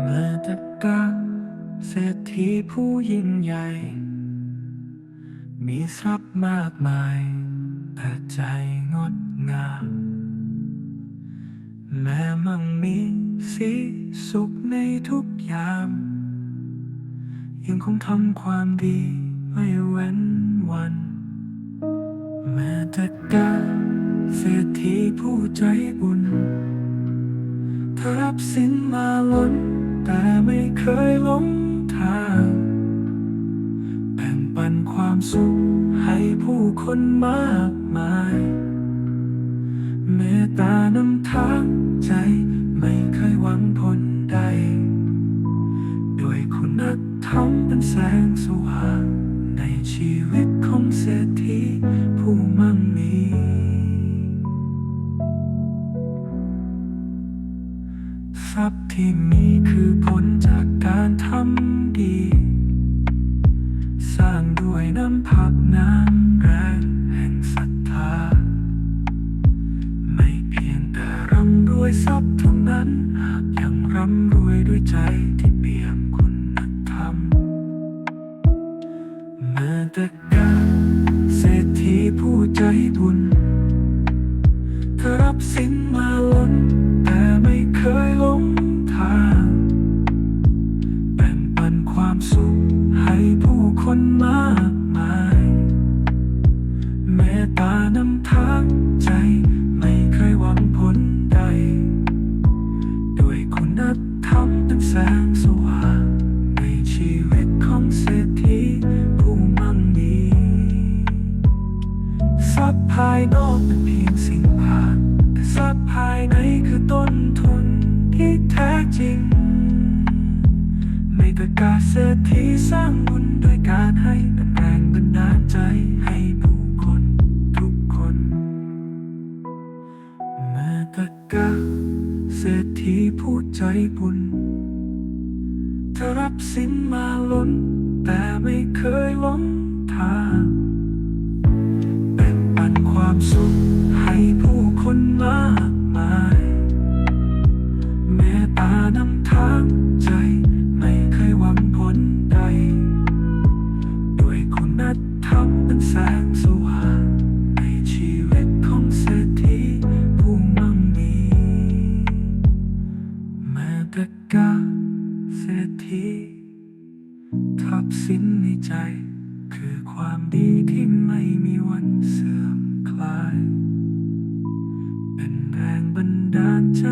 เมื่อตะการเศรษฐีผู้ยิ่งใหญ่ มีทรัพย์มากมายแต่ใจงดงามแม้มั่งมีสีสุขในทุกยาม ยังคงทำความดีไม่เว้นวัน ม้แต่การเศรษฐีผู้ใจบุญเธอรับสินมาล้น แต่ไม่เคยหลงทางแบ่งปันความสุขให้ผู้คนมากมาย เมตตานำทางใจไม่เคยหวังผลใด ด้วยคุณธรรมเป็นแสงสว่างในชีวิต ทรัพย์ที่มีคือผลจากการทำดี สร้างด้วยน้ำพักน้ำแรงแห่งศรัทธา ไม่เพียงแต่ร่ำรวยทรัพย์เท่านั้นหากยังร่ำรวยด้วยใจที่เปี่ยมคุณธรรมเมื่อแต่การเศรษฐีผู้ใจบุญ งสว่างในชีวิตของเศรษฐีผู้มั่งมีทรัพย์ภายนอกเป็นเพียงสิ่งผ่านแต่ทรัพย์ภายในคือต้นทุนที่แท้จริง ไม่ประกาศเศรษฐีสร้างบุญโดยการให้เป็นแรงบันดาลใจให้ผู้คนทุกคนเมื่อตะกาเศรษฐีผู้ใจบุญ รับสินมาล้น แต่ไม่เคยล้มทางแบ่งปันความสุขให้ผู้คนมากมายเมตตานำทางใจไม่เคยหวังผลใด ด้วยคุณธรรมเป็นแสงสว่างในชีวิตของเศรษฐีผู้มั่งมีแม้แต่กา รับสินในใจ คือความดีที่ไม่มีวันเสื่อมคลาย เป็นแรงบันดาลใจ